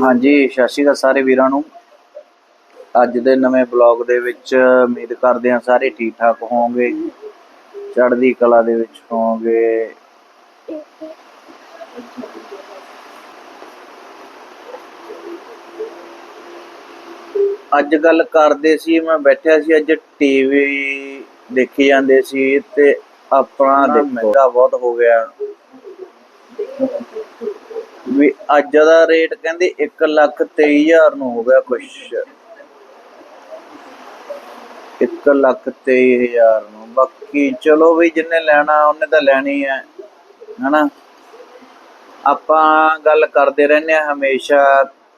ਹਾਂਜੀ ਸਤਿ ਸ਼੍ਰੀ ਅਕਾਲ ਸਾਰੇ ਵੀਰਾਂ ਨੂੰ। ਅੱਜ ਦੇ ਨਵੇਂ ਬਲੌਗ ਦੇ ਵਿੱਚ ਉਮੀਦ ਕਰਦੇ ਹਾਂ ਸਾਰੇ ਠੀਕ ਠਾਕ ਹੋਵੋਗੇ। ਚੜ੍ਹਦੀ ਕਲਾ ਦੇ ਵਿੱਚ ਹੋਵੋਗੇ। ਅੱਜ ਗੱਲ ਕਰਦੇ ਸੀ ਮੈਂ ਬੈਠਿਆ ਸੀ ਅੱਜ ਟੀਵੀ ਦੇਖੀ ਜਾਂਦੇ ਸੀ ਤੇ ਆਪਣਾ ਮਹਿੰਗਾ ਬਹੁਤ ਹੋ ਗਿਆ। ਵੀ ਅੱਜ ਦਾ ਰੇਟ ਕਹਿੰਦੇ 1 ਲੱਖ 23 ਹਜ਼ਾਰ ਨੂੰ ਹੋ ਗਿਆ ਕੁਛ। 1 ਲੱਖ 23 ਹਜ਼ਾਰ ਨੂੰ। ਬਾਕੀ ਚਲੋ ਵੀ ਜਿੰਨੇ ਲੈਣਾ, ਉਹਨੇ ਤਾਂ ਲੈਣੀ ਹੈ, ਹਨਾ? ਆਪਾਂ ਗੱਲ ਕਰਦੇ ਰਹਿੰਦੇ ਆ ਹਮੇਸ਼ਾ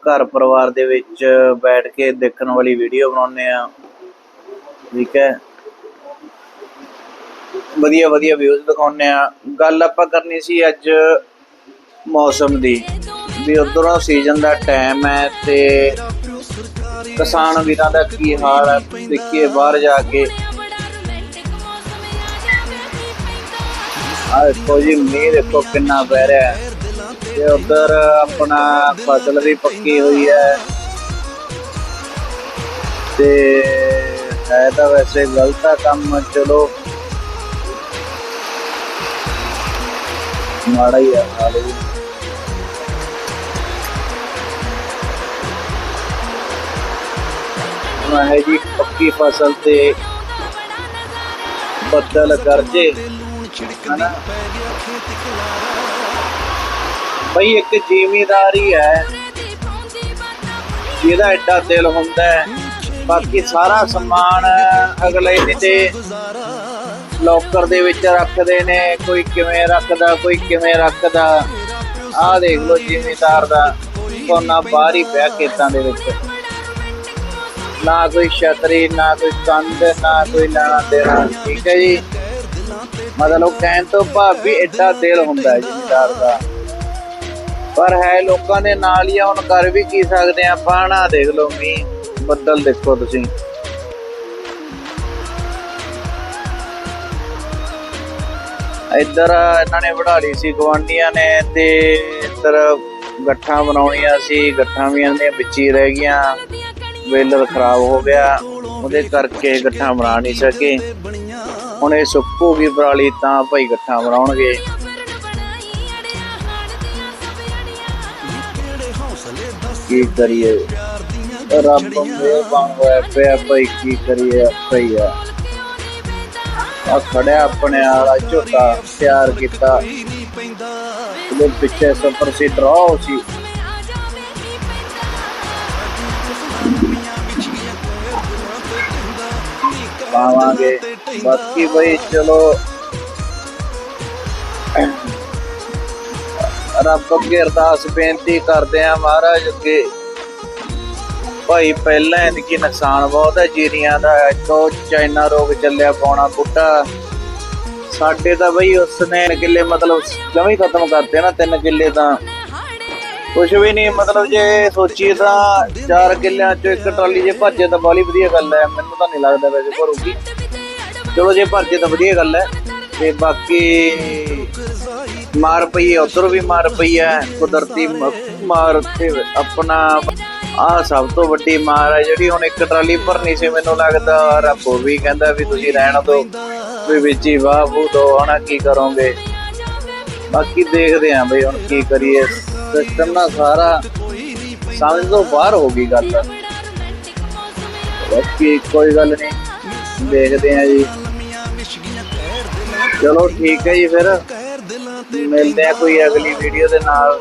ਘਰ ਪਰਿਵਾਰ ਦੇ ਵਿੱਚ ਬੈਠ ਕੇ ਦੇਖਣ ਵਾਲੀ ਵੀਡੀਓ ਬਣਾਉਂਦੇ ਆ ਠੀਕ ਹੈ? ਵਧੀਆ ਵਧੀਆ ਵਿਊਜ਼ ਦਿਖਾਉਂਦੇ ਆ ਗੱਲ ਆਪਾਂ ਕਰਨੀ ਸੀ ਅੱਜ ਮੌਸਮ ਦੀ, ਵੀ ਉਧਰੋਂ ਸੀਜ਼ਨ ਦਾ ਟਾਈਮ ਹੈ ਤੇ ਕਿਸਾਨ ਵੀਰਾਂ ਦਾ ਕੀ ਹਾਲ ਹੈ? ਦੇਖੀਏ ਬਾਹਰ ਜਾ ਕੇ। ਆ ਦੇਖੋ ਜੀ, ਮੀਂਹ ਦੇਖੋ ਕਿੰਨਾ ਪੈ ਰਿਹਾ ਹੈ। ਤੇ ਉਧਰ ਆਪਣਾ ਫਸਲ ਵੀ ਪੱਕੀ ਹੋਈ ਹੈ। ਤੇ ਹੈ ਤਾਂ ਵੈਸੇ ਗਲਤ ਕੰਮ, ਚਲੋ। ਮਾੜਾ ਹੀ ਆ, ਹਾਲ ਵੀ ਹੁਣ ਹੈ ਜੀ ਪੱਕੀ ਫਸਲ ਤੇ ਬੱਦਲ ਗਰਜੇ। ਬਈ ਇੱਕ ਜਿਮੀਦਾਰੀ ਹੈ ਜਿਹਦਾ ਐਡਾ ਦਿਲ ਹੁੰਦਾ ਹੈ। ਬਾਕੀ ਸਾਰਾ ਸਮਾਨ ਅਗਲੇ ਦਿਨ ਤੇ ਲੋਕਰ ਦੇ ਵਿੱਚ ਰੱਖਦੇ ਨੇ, ਕੋਈ ਕਿਵੇਂ ਰੱਖਦਾ, ਕੋਈ ਕਿਵੇਂ ਰੱਖਦਾ। ਆਹ ਦੇਖ ਲਓ ਜ਼ਿਮੀਦਾਰ ਦਾ ਕੋਨਾ ਬਾਹਰ ਹੀ ਪਿਆ ਖੇਤਾਂ ਦੇ ਵਿੱਚ। ਨਾ ਕੋਈ ਛਤਰੀ, ਨਾ ਕੋਈ ਕੰਧ, ਨਾ ਕੋਈ ਲੈਣਾ ਦੇਣਾ, ਠੀਕ ਹੈ ਜੀ? ਮਤਲਬ ਕਹਿਣ ਤੋਂ ਭਾਵ ਵੀ ਐਡਾ ਦਿਲ ਹੁੰਦਾ ਹੈ ਜ਼ਿਮੀਦਾਰ ਦਾ। ਪਰ ਹੈ ਲੋਕਾਂ ਦੇ ਨਾਲ ਹੀ ਹੁਣ ਕਰ ਵੀ ਕੀ ਸਕਦੇ ਆ? ਪਾਣਾ ਦੇਖ ਲਓ ਮੀਂਹ, ਬੱਦਲ ਦੇਖੋ ਤੁਸੀਂ। ਇੱਧਰ ਇਹਨਾਂ ਨੇ ਵਢਾ ਲਈ ਸੀ ਗਵਾਂਡੀਆਂ ਨੇ ਤੇ ਇੱਧਰ ਗੱਠਾਂ ਬਣਾਉਣੀਆਂ ਸੀ, ਗੱਠਾਂ ਵੀ ਇਹਨਾਂ ਵਿੱਚ ਹੀ ਰਹਿ ਗਈਆਂ। ਵੇਲਰ ਖਰਾਬ ਹੋ ਗਿਆ, ਉਹਦੇ ਕਰਕੇ ਗੱਠਾਂ ਬਣਾ ਨਹੀਂ ਸਕੇ। ਹੁਣ ਇਹ ਸੁੱਕੂਗੀ ਪਰਾਲੀ ਤਾਂ ਭਾਈ ਗੱਠਾਂ ਬਣਾਉਣਗੇ। ਕੀ ਕਰੀਏ? ਰੱਬ ਮਿਹਰਬਾਨ ਹੋਇਆ ਪਿਆ ਭਾਈ, ਕੀ ਕਰੀਏ? ਭਈ ਆ ਆ ਖੜਿਆ ਆਪਣੇ ਵਾਲਾ ਝੋਟਾ ਤਿਆਰ ਕੀਤਾ ਉਹਦੇ ਪਿੱਛੇ ਸੁਪਰ ਸੀ ਡਰਾਉ ਸੀ ਪਾਵਾਂਗੇ ਬਾਕੀ ਬਈ ਚਲੋ ਰੱਬ ਅੱਗੇ ਅਰਦਾਸ ਬੇਨਤੀ ਕਰਦੇ ਆ ਮਹਾਰਾਜ ਅੱਗੇ ਭਾਈ, ਪਹਿਲਾਂ ਇਨਕੀ ਨੁਕਸਾਨ ਬਹੁਤ ਹੈ ਜੀਰੀਆਂ ਦਾ। ਇੱਕੋ ਚਾਈਨਾ ਰੋਗ ਚੱਲਿਆ, ਪੌਣਾ ਬੁੱਟਾ। ਸਾਡੇ ਤਾਂ ਬਈ ਉਸਨੇ ਕਿੱਲੇ, ਮਤਲਬ ਜਮੀ ਖਤਮ ਕਰਤੇ ਨਾ ਤਿੰਨ ਕਿੱਲੇ ਤਾਂ। ਕੁਝ ਵੀ ਨਹੀਂ, ਮਤਲਬ ਜੇ ਸੋਚੀਏ ਤਾਂ ਚਾਰ ਕਿੱਲਿਆਂ ਚੋਂ ਇੱਕ ਟਰਾਲੀ ਜੇ ਭਰਜੇ ਤਾਂ ਬਾਲੀ ਵਧੀਆ ਗੱਲ ਹੈ। ਮੈਨੂੰ ਤਾਂ ਨਹੀਂ ਲੱਗਦਾ ਵੈਸੇ ਭਰੂਗੀ। ਚਲੋ ਜੇ ਭਰਜੇ ਤਾਂ ਵਧੀਆ ਗੱਲ ਹੈ। ਤੇ ਬਾਕੀ ਮਾਰ ਪਈ ਹੈ, ਉਧਰ ਵੀ ਮਾਰ ਪਈ ਹੈ। ਕੁਦਰਤੀ ਮਾਰ ਤੇ ਆਪਣਾ ਆ ਸਭ ਤੋਂ ਵੱਡੀ ਮਾਰ ਹੈ ਜਿਹੜੀ ਹੁਣ ਇੱਕ ਟਰਾਲੀ ਭਰਨੀ ਸੀ, ਮੈਨੂੰ ਲੱਗਦਾ ਰੱਬ ਉਹ ਵੀ ਕਹਿੰਦਾ ਵੀ ਤੁਸੀਂ ਰਹਿਣ ਦਿਓ, ਵੀ ਵਿੱਚ ਹੀ ਵਾਹ ਬੂ ਦੋ, ਹਣਾ ਕੀ ਕਰੋਗੇ? ਬਾਕੀ ਦੇਖਦੇ ਆਂ ਬਈ ਹੁਣ ਕੀ ਕਰੀਏ। ਸਿਸਟਮ ਨਾ ਸਾਰਾ ਸਮਝ ਤੋਂ ਬਾਹਰ ਹੋ ਗਈ ਗੱਲ। ਬਾਕੀ ਕੋਈ ਗੱਲ ਨਹੀਂ, ਦੇਖਦੇ ਆਂ ਜੀ। ਚਲੋ ਠੀਕ ਹੈ ਜੀ ਫਿਰ। ਮਿਲਦੇ ਆ ਕੋਈ ਅਗਲੀ ਵੀਡੀਓ ਦੇ ਨਾਲ।